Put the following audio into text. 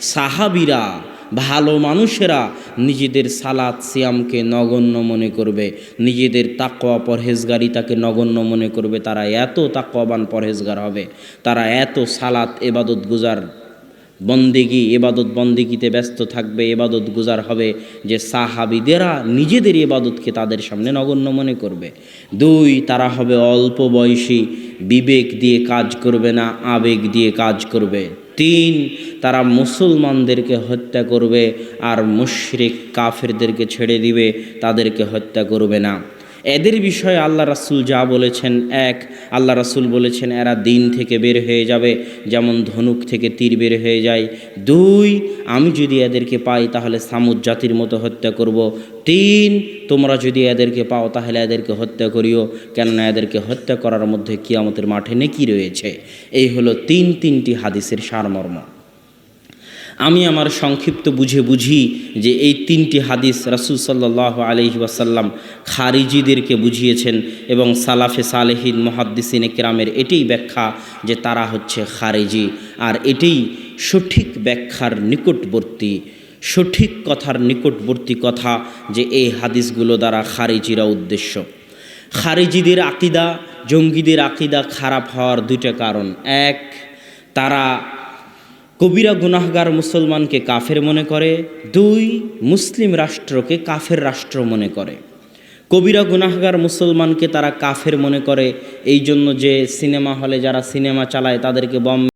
সাহাবিরা, ভালো মানুষেরা নিজেদের সালাদ সিয়ামকে নগণ্য মনে করবে, নিজেদের তাকোয়া পরহেজগারিতাকে নগণ্য মনে করবে, তারা এত তাকোয়াবান পরহেজগার হবে, তারা এত সালাত এবাদত গুজার বন্দেগি, এবাদত বন্দেগিতে ব্যস্ত থাকবে, এবাদত গুজার হবে যে সাহাবিদেরা নিজেদের এবাদতকে তাদের সামনে নগণ্য মনে করবে। দুই, তারা হবে অল্প বয়সী, বিবেক দিয়ে কাজ করবে না, আবেগ দিয়ে কাজ করবে। তিন, তারা মুসলমানদেরকে হত্যা করবে আর মুশরিক কাফেরদেরকে ছেড়ে দিবে, তাদেরকে হত্যা করবে না। এদের বিষয়ে আল্লাহ রাসুল যা বলেছেন, এক, আল্লাহ রাসুল বলেছেন এরা দিন থেকে বের হয়ে যাবে, যেমন ধনুক থেকে তীর বের হয়ে যায়। দুই, আমি যদি এদেরকে পাই তাহলে সামুদ জাতির মতো হত্যা করব। তিন, তোমরা যদি এদেরকে পাও তাহলে এদেরকে হত্যা করিও, কেননা এদেরকে হত্যা করার মধ্যে কিয়ামতের মাঠে নেকি রয়েছে। এই হলো তিন তিনটি হাদিসের সারমর্ম। আমি আমার সংক্ষিপ্ত বুঝে বুঝি যে এই তিনটি হাদিস রাসুল সাল্লাহ আলহি ওয়াসাল্লাম খারিজিদেরকে বুঝিয়েছেন এবং সালাফে সালেহিন মহাদ্দিসিন কেরামের এটাই ব্যাখ্যা যে তারা হচ্ছে খারিজি। আর এটাই সঠিক ব্যাখ্যার নিকটবর্তী, সঠিক কথার নিকটবর্তী কথা যে এই হাদিসগুলো দ্বারা খারিজিরা উদ্দেশ্য। খারিজিদের আকিদা, জঙ্গিদের আকিদা খারাপ হওয়ার দুইটা কারণ। এক, তারা কবিরা গুনাহগার মুসলমানকে কাফের মনে করে, দুই, মুসলিম রাষ্ট্রকে কাফের রাষ্ট্র মনে করে। কবিরা গুনাহগার মুসলমানকে তারা কাফের মনে করে এই জন্য যে সিনেমা হলে যারা সিনেমা চালায় তাদেরকে বম